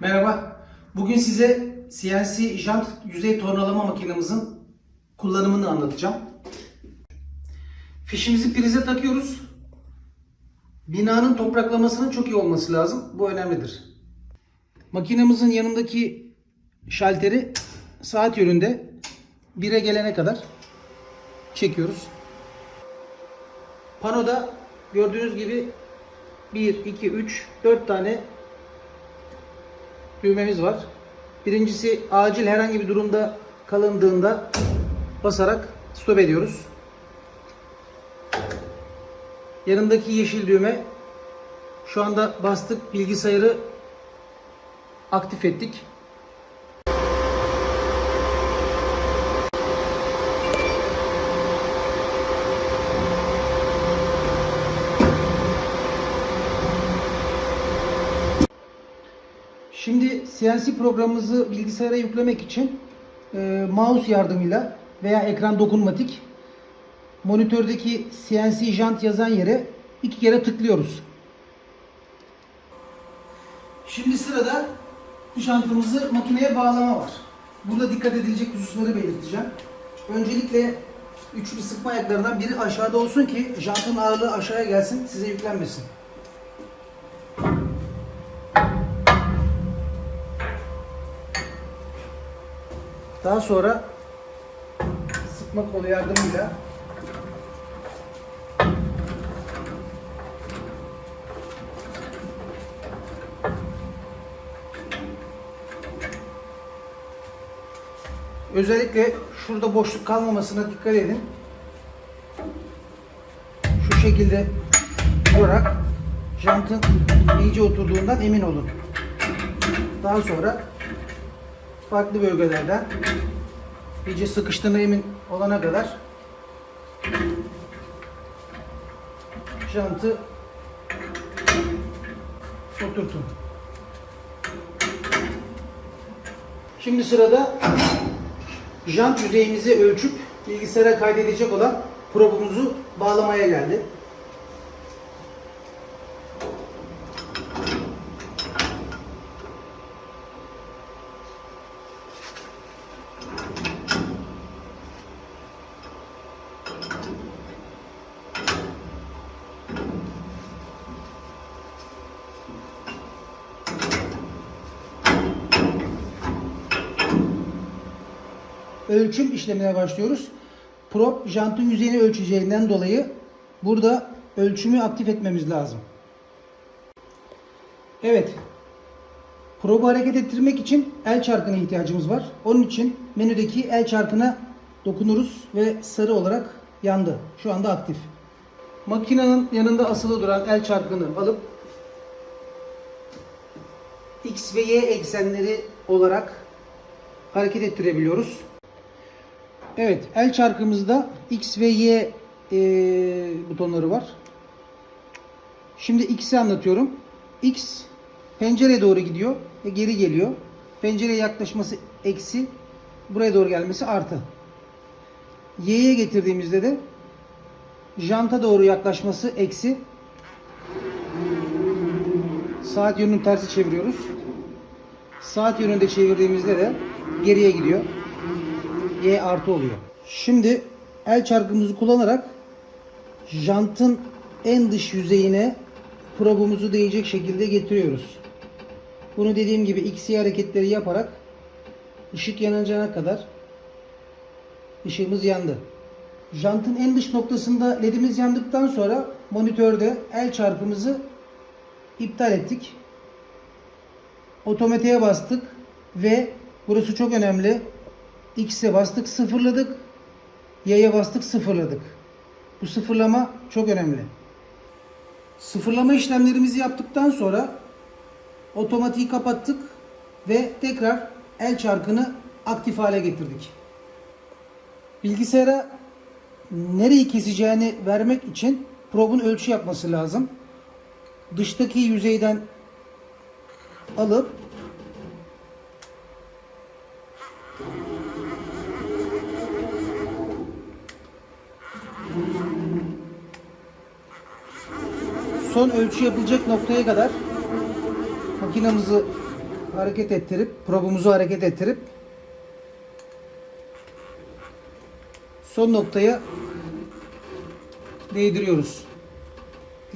Merhaba. Bugün size CNC jant yüzey tornalama makinemizin kullanımını anlatacağım. Fişimizi prize takıyoruz. Binanın topraklamasının çok iyi olması lazım. Bu önemlidir. Makinemizin yanındaki şalteri saat yönünde 1'e gelene kadar çekiyoruz. Panoda gördüğünüz gibi 1, 2, 3, 4 tane düğmemiz var. Birincisi acil herhangi bir durumda kalındığında basarak stop ediyoruz. Yanındaki yeşil düğme şu anda bastık bilgisayarı aktif ettik. Şimdi CNC programımızı bilgisayara yüklemek için e, mouse yardımıyla veya ekran dokunmatik monitördeki CNC jant yazan yere iki kere tıklıyoruz. Şimdi sırada jantımızı makineye bağlama var. Burada dikkat edilecek hususları belirteceğim. Öncelikle üçlü sıkma ayaklarından biri aşağıda olsun ki jantın ağırlığı aşağıya gelsin, size yüklenmesin. Daha sonra sıkma kolu yardımıyla özellikle şurada boşluk kalmamasına dikkat edin. Şu şekilde durarak jantın iyice oturduğundan emin olun. Daha sonra farklı bölgelerden iyice sıkıştığına emin olana kadar jantı oturtun. Şimdi sırada jant yüzeyimizi ölçüp bilgisayara kaydedecek olan probumuzu bağlamaya geldi. Ölçüm işlemine başlıyoruz. Prop jantın yüzeyini ölçeceğinden dolayı burada ölçümü aktif etmemiz lazım. Evet. Probu hareket ettirmek için el çarkına ihtiyacımız var. Onun için menüdeki el çarkına dokunuruz ve sarı olarak yandı. Şu anda aktif. Makinenin yanında asılı duran el çarkını alıp X ve Y eksenleri olarak hareket ettirebiliyoruz. Evet, el çarkımızda X ve Y e, butonları var. Şimdi X'i anlatıyorum. X pencereye doğru gidiyor ve geri geliyor. Pencereye yaklaşması eksi, buraya doğru gelmesi artı. Y'ye getirdiğimizde de janta doğru yaklaşması eksi. Saat yönünün tersi çeviriyoruz. Saat yönünde çevirdiğimizde de geriye gidiyor. Y artı oluyor. Şimdi el çarkımızı kullanarak jantın en dış yüzeyine probumuzu değecek şekilde getiriyoruz. Bunu dediğim gibi XY hareketleri yaparak ışık yanacağına kadar ışığımız yandı. Jantın en dış noktasında ledimiz yandıktan sonra monitörde el çarpımızı iptal ettik. Otomatiğe bastık ve burası çok önemli. X'e bastık sıfırladık. Y'ye bastık sıfırladık. Bu sıfırlama çok önemli. Sıfırlama işlemlerimizi yaptıktan sonra otomatiği kapattık ve tekrar el çarkını aktif hale getirdik. Bilgisayara nereyi keseceğini vermek için probun ölçü yapması lazım. Dıştaki yüzeyden alıp son ölçü yapılacak noktaya kadar makinamızı hareket ettirip probumuzu hareket ettirip son noktaya değdiriyoruz.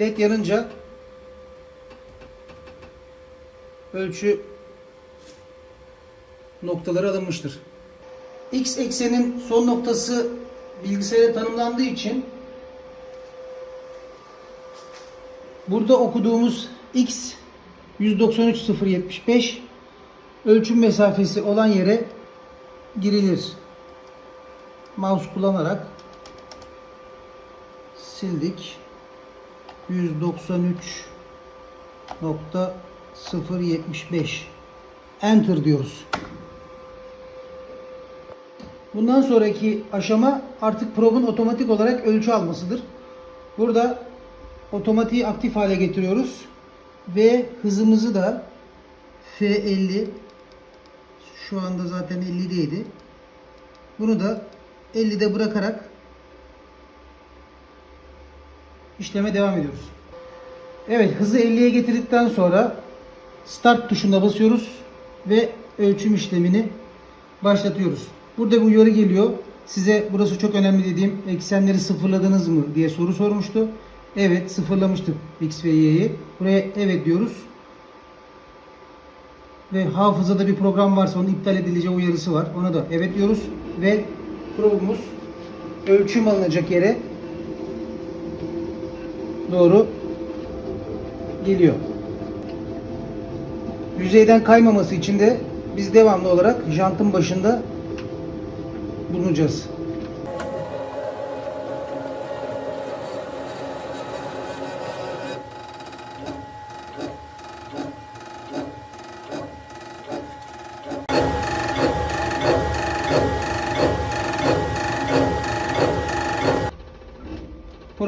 LED yanınca ölçü noktaları alınmıştır. X eksenin son noktası bilgisayara tanımlandığı için burada okuduğumuz X 193.075 ölçüm mesafesi olan yere girilir. Mouse kullanarak sildik. 193.075 Enter diyoruz. Bundan sonraki aşama artık probun otomatik olarak ölçü almasıdır. Burada otomatiği aktif hale getiriyoruz ve hızımızı da F50 şu anda zaten 50'deydi. Bunu da 50'de bırakarak işleme devam ediyoruz. Evet hızı 50'ye getirdikten sonra start tuşuna basıyoruz ve ölçüm işlemini başlatıyoruz. Burada bu uyarı geliyor. Size burası çok önemli dediğim eksenleri sıfırladınız mı diye soru sormuştu. Evet sıfırlamıştık X ve Y'yi. Buraya evet diyoruz. Ve hafızada bir program varsa onun iptal edileceği uyarısı var. Ona da evet diyoruz. Ve probumuz ölçüm alınacak yere doğru geliyor. Yüzeyden kaymaması için de biz devamlı olarak jantın başında bulunacağız.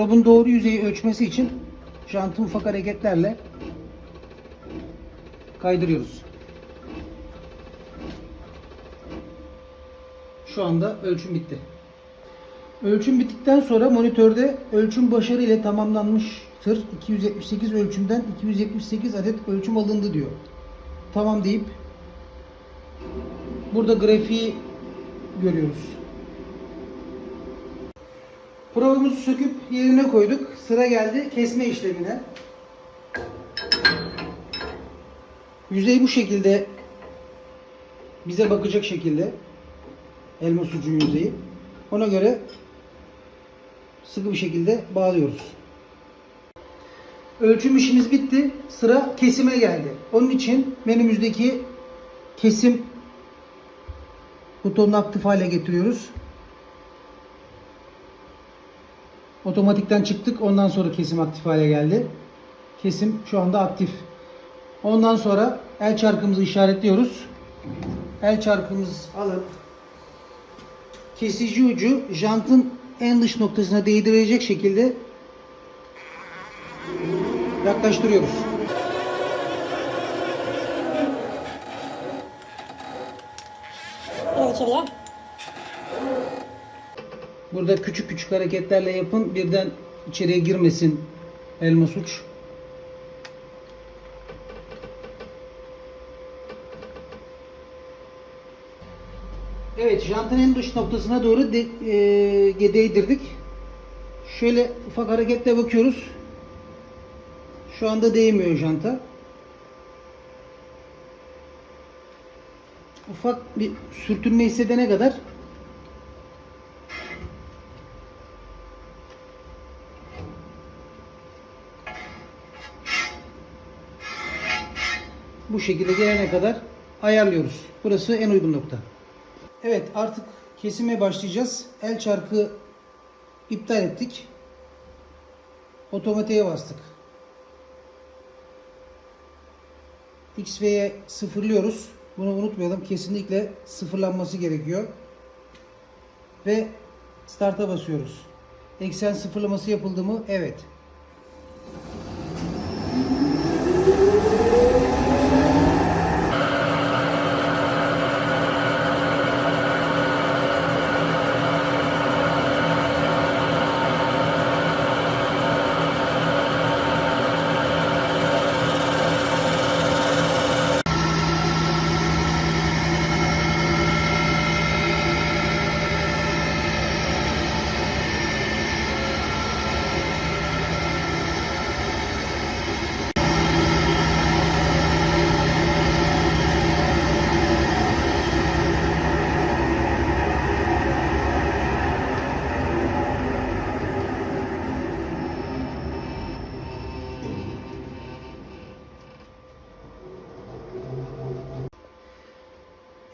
Probun doğru yüzeyi ölçmesi için jantı ufak hareketlerle kaydırıyoruz. Şu anda ölçüm bitti. Ölçüm bittikten sonra monitörde ölçüm başarı ile tamamlanmıştır. 278 ölçümden 278 adet ölçüm alındı diyor. Tamam deyip burada grafiği görüyoruz. Probumuzu söküp yerine koyduk. Sıra geldi kesme işlemine. Yüzey bu şekilde bize bakacak şekilde elma sucuğu yüzeyi. Ona göre sıkı bir şekilde bağlıyoruz. Ölçüm işimiz bitti. Sıra kesime geldi. Onun için menümüzdeki kesim butonunu aktif hale getiriyoruz. Otomatikten çıktık. Ondan sonra kesim aktif hale geldi. Kesim şu anda aktif. Ondan sonra el çarkımızı işaretliyoruz. El çarkımız alıp kesici ucu jantın en dış noktasına değdirecek şekilde yaklaştırıyoruz. İçeriye. Burada küçük küçük hareketlerle yapın. Birden içeriye girmesin elma suç. Evet, jantın en dış noktasına doğru de, e, değdirdik. Şöyle ufak hareketle bakıyoruz. Şu anda değmiyor janta. Ufak bir sürtünme hissedene kadar şekilde gelene kadar ayarlıyoruz. Burası en uygun nokta. Evet artık kesime başlayacağız. El çarkı iptal ettik. Otomatiğe bastık. X ve Y sıfırlıyoruz. Bunu unutmayalım. Kesinlikle sıfırlanması gerekiyor. Ve start'a basıyoruz. Eksen sıfırlaması yapıldı mı? Evet.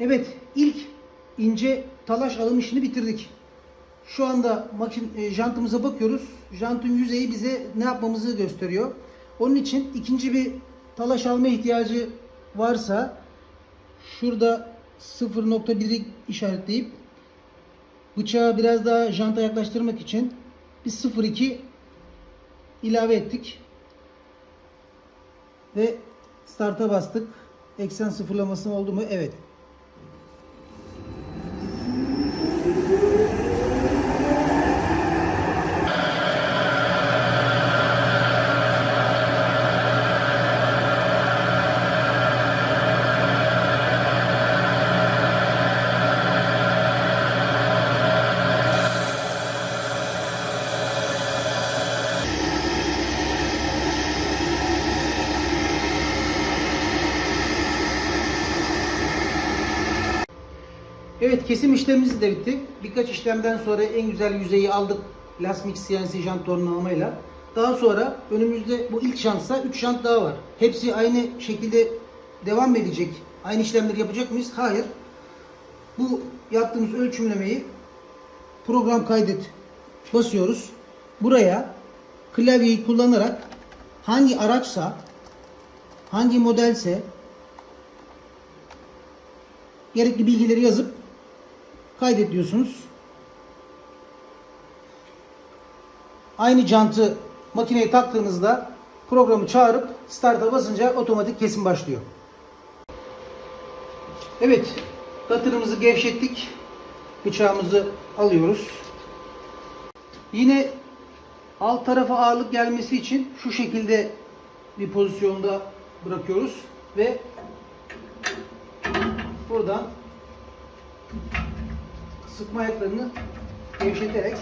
Evet, ilk ince talaş alım işini bitirdik. Şu anda makin e, jantımıza bakıyoruz. Jantın yüzeyi bize ne yapmamızı gösteriyor. Onun için ikinci bir talaş alma ihtiyacı varsa şurada 0.1'i işaretleyip bıçağı biraz daha janta yaklaştırmak için bir 0.2 ilave ettik. Ve start'a bastık. Eksen sıfırlaması oldu mu? Evet. Evet kesim işlemimiz de bitti. Birkaç işlemden sonra en güzel yüzeyi aldık. Lasmix CNC jant tornalamayla. Daha sonra önümüzde bu ilk şansa 3 jant daha var. Hepsi aynı şekilde devam edecek? Aynı işlemleri yapacak mıyız? Hayır. Bu yaptığımız ölçümlemeyi program kaydet basıyoruz. Buraya klavyeyi kullanarak hangi araçsa hangi modelse gerekli bilgileri yazıp kaydet diyorsunuz. Aynı jantı makineye taktığınızda programı çağırıp start'a basınca otomatik kesim başlıyor. Evet, katırımızı gevşettik. Bıçağımızı alıyoruz. Yine alt tarafa ağırlık gelmesi için şu şekilde bir pozisyonda bırakıyoruz ve buradan sıkma ayaklarını gevşeterek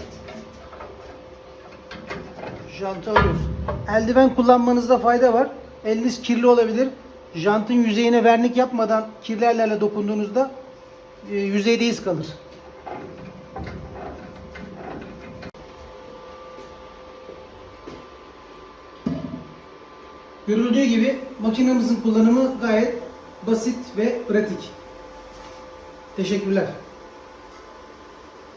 jantı alıyoruz. Eldiven kullanmanızda fayda var. Eliniz kirli olabilir. Jantın yüzeyine vernik yapmadan kirli ellerle dokunduğunuzda e, yüzeyde iz kalır. Görüldüğü gibi makinamızın kullanımı gayet basit ve pratik. Teşekkürler.